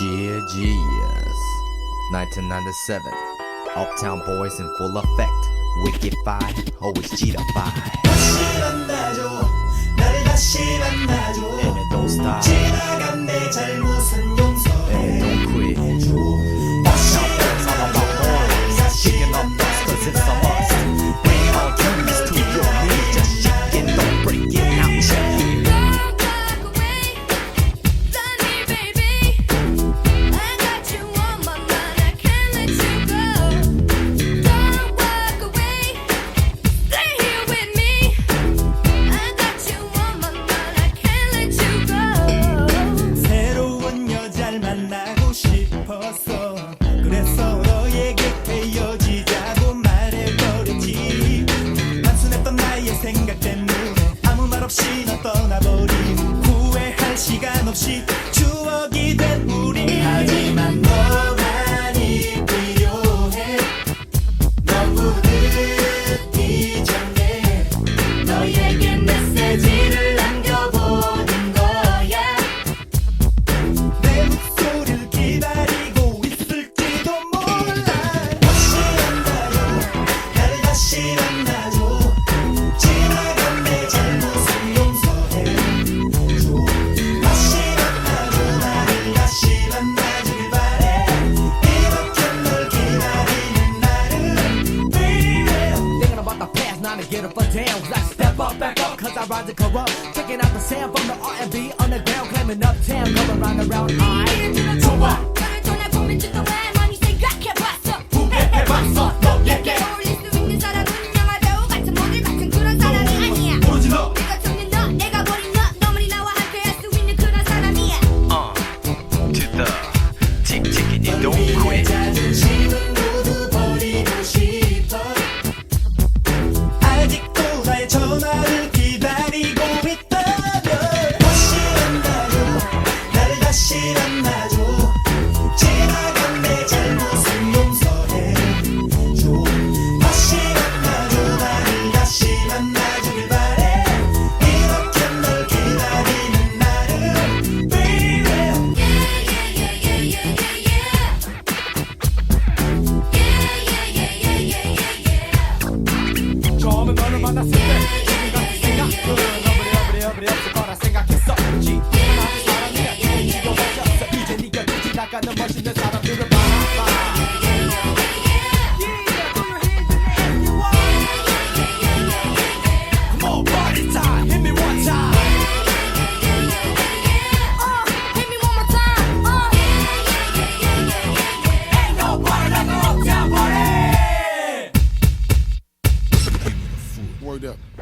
Yeah, 1997. Uptown Boys in full effect. Wicked Five, always G Five. 다시 만나줘. 다시 만나줘. Don't stop. 싶었어 그래서 너의 곁에 헤어지자고 말해버렸지. 단순했던 나의 생각 때문에 아무 말 없이 너 떠나버린. 후회할 시간 없이 추억이 된 우리 get up for damn, Cause I step up, back up, cause I rise to corrupt. Taking out the sand from the R&B underground, climbing uptown, coming round and round. I. To what? got the motion that's out of the yeah